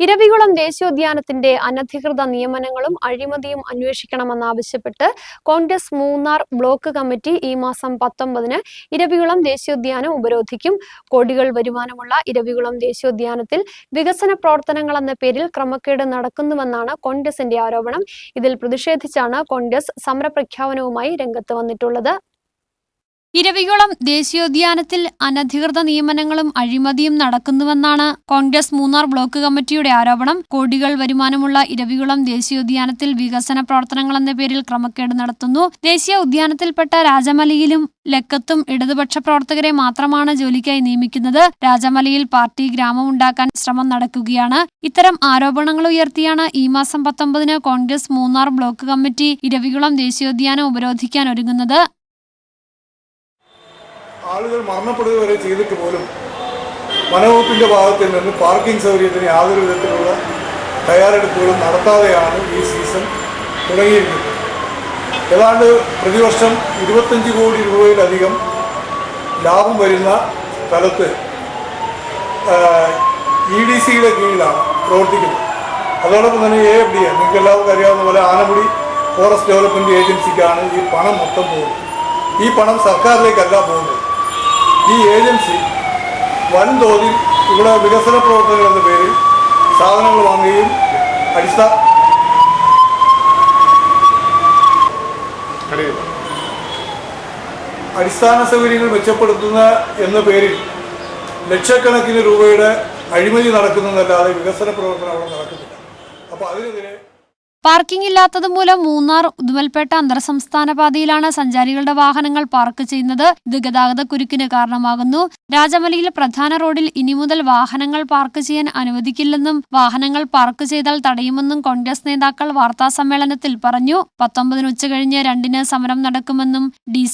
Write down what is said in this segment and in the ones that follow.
ഇരവികുളം ദേശീയോദ്യാനത്തിന്റെ അനധികൃത നിയമനങ്ങളും അഴിമതിയും അന്വേഷിക്കണമെന്നാവശ്യപ്പെട്ട് കോൺഗ്രസ് മൂന്നാർ ബ്ലോക്ക് കമ്മിറ്റി ഈ മാസം പത്തൊമ്പതിന് ഇരവികുളം ദേശീയോദ്യാനം ഉപരോധിക്കും. കോടികൾ വരുമാനമുള്ള ഇരവികുളം ദേശീയോദ്യാനത്തിൽ വികസന പ്രവർത്തനങ്ങൾ എന്ന പേരിൽ ക്രമക്കേട് നടക്കുന്നുവെന്നാണ് കോൺഗ്രസിന്റെ ആരോപണം. ഇതിൽ പ്രതിഷേധിച്ചാണ് കോൺഗ്രസ് സമരപ്രഖ്യാപനവുമായി രംഗത്ത് വന്നിട്ടുള്ളത്. ഇരവികുളം ദേശീയോദ്യാനത്തിൽ അനധികൃത നിയമനങ്ങളും അഴിമതിയും നടക്കുന്നുവെന്നാണ് കോൺഗ്രസ് മൂന്നാർ ബ്ലോക്ക് കമ്മിറ്റിയുടെ ആരോപണം. കോടികൾ വരുമാനമുള്ള ഇരവികുളം ദേശീയോദ്യാനത്തിൽ വികസന പ്രവർത്തനങ്ങൾ എന്ന പേരിൽ ക്രമക്കേട് നടത്തുന്നു. ദേശീയ ഉദ്യാനത്തിൽപ്പെട്ട രാജമലയിലും ലക്കത്തും ഇടതുപക്ഷ പ്രവർത്തകരെ മാത്രമാണ് ജോലിക്കായി നിയമിക്കുന്നത്. രാജമലയിൽ പാർട്ടി ഗ്രാമമുണ്ടാക്കാൻ ശ്രമം നടക്കുകയാണ്. ഇത്തരം ആരോപണങ്ങൾ ഉയർത്തിയാണ് ഈ മാസം പത്തൊമ്പതിന് Congress Munnar block committee Eravikulam ദേശീയോദ്യാനം ഉപരോധിക്കാൻ ഒരുങ്ങുന്നത്. ആളുകൾ മരണപ്പെടുക വരെ ചെയ്തിട്ട് പോലും വനവകുപ്പിന്റെ ഭാഗത്തിൽ നിന്ന് പാർക്കിംഗ് സൗകര്യത്തിന് യാതൊരു വിധത്തിലുള്ള തയ്യാറെടുപ്പുകളും നടത്താതെയാണ് ഈ സീസൺ തുടങ്ങിയിരിക്കുന്നത്. ഏതാണ്ട് പ്രതിവർഷം ഇരുപത്തഞ്ച് കോടി രൂപയിലധികം ലാഭം വരുന്ന സ്ഥലത്ത് ഇ ഡി സിയുടെ കീഴിലാണ് പ്രവർത്തിക്കുന്നത്. അതോടൊപ്പം തന്നെ എ എഫ് ഡി എ നിങ്ങൾക്ക് എല്ലാവർക്കും അറിയാവുന്ന പോലെ ആനമുടി ഫോറസ്റ്റ് ഡെവലപ്മെന്റ് ഏജൻസിക്കാണ് ഈ പണം മൊത്തം പോകുന്നത്. ഈ പണം സർക്കാരിലേക്കല്ല പോകുന്നത്. ഈ ഏജൻസി വൻതോതിൽ ഇവിടെ വികസന പ്രവർത്തനങ്ങൾ എന്ന പേരിൽ സാധനങ്ങൾ വാങ്ങുകയും അടിസ്ഥാന അടിസ്ഥാന സൗകര്യങ്ങൾ മെച്ചപ്പെടുത്തുന്ന എന്ന പേരിൽ ലക്ഷക്കണക്കിന് രൂപയുടെ അഴിമതി നടക്കുന്നതല്ലാതെ വികസന പ്രവർത്തനം അവിടെ നടക്കുന്നില്ല. അപ്പോൾ അതിനെതിരെ പാർക്കിംഗ് ഇല്ലാത്തത് മൂലം മൂന്നാർ ഉദുമൽപേട്ട അന്തർ സംസ്ഥാന പാതയിലാണ് സഞ്ചാരികളുടെ വാഹനങ്ങൾ പാർക്ക് ചെയ്യുന്നത്. ഇത് ഗതാഗത കുരുക്കിന് കാരണമാകുന്നു. രാജമലയിൽ പ്രധാന റോഡിൽ ഇനി മുതൽ വാഹനങ്ങൾ പാർക്ക് ചെയ്യാൻ അനുവദിക്കില്ലെന്നും വാഹനങ്ങൾ പാർക്ക് ചെയ്താൽ തടയുമെന്നും കോൺഗ്രസ് നേതാക്കൾ വാർത്താ സമ്മേളനത്തിൽ പറഞ്ഞു. പത്തൊമ്പതിന് ഉച്ചകഴിഞ്ഞ് രണ്ടിന് സമരം നടക്കുമെന്നും D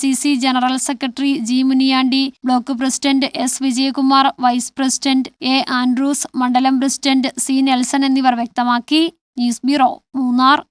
general secretary G Muniyandi block president S Vijayakumar vice president A Andrews മണ്ഡലം പ്രസിഡന്റ് സി നെൽസൺ എന്നിവർ വ്യക്തമാക്കി. Избирал Лунар.